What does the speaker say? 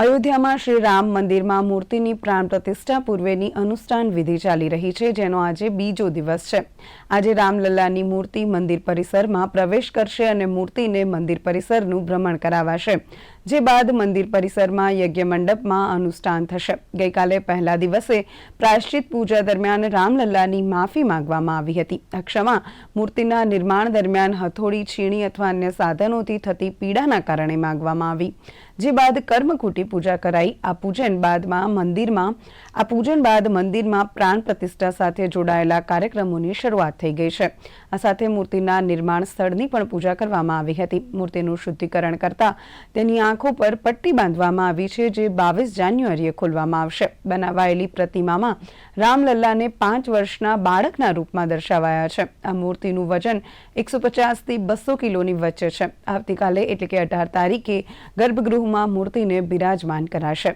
અયોધ્યામાં શ્રી રામ મંદિરમાં મૂર્તિની પ્રાણ પ્રતિષ્ઠા પૂર્વેની અનુષ્ઠાન વિધિ ચાલી રહી છે, જેનો આજે બીજો દિવસ છે. આજે રામલલ્લાની મૂર્તિ મંદિર પરિસરમાં પ્રવેશ કરશે અને મૂર્તિને મંદિર પરિસરનું ભ્રમણ કરાવાશે. જે બાદ મંદિર પરિસરમાં યજ્ઞ મંડપમાં અનુષ્ઠાન થશે. ગઈકાલે પહેલા દિવસે પ્રાયશ્ચિત પૂજા દરમિયાન રામલલ્લાની માફી માંગવામાં આવી હતી. ક્ષમા મૂર્તિના નિર્માણ દરમિયાન હથોડી, છીણી અથવા અન્ય સાધનોથી થતી પીડાના કારણે માંગવામાં આવી. જે બાદ કર્મકુટી પૂજા કરાઈ. આ પૂજન બાદમાં મંદિરમાં, આ પૂજન બાદ મંદિરમાં પ્રાણ પ્રતિષ્ઠા સાથે જોડાયેલા કાર્યક્રમોની શરૂઆત થઈ ગઈ છે. આ સાથે મૂર્તિના નિર્માણ સ્થળની પણ પૂજા કરવામાં આવી હતી. મૂર્તિનું શુદ્ધિકરણ કરતા તેની આંખો પર પટ્ટી બાંધવામાં આવી છે, જે બાવીસ જાન્યુઆરીએ ખોલવામાં આવશે. બનાવાયેલી પ્રતિમામાં રામલલ્લાને પાંચ વર્ષના બાળકના રૂપમાં દર્શાવાયા છે. આ મૂર્તિનું વજન એકસો પચાસથી બસો કિલોની વચ્ચે છે. આવતીકાલે એટલે કે અઢાર તારીખે ગર્ભગૃહમાં મૂર્તિને બિરાજમાન કરાશે.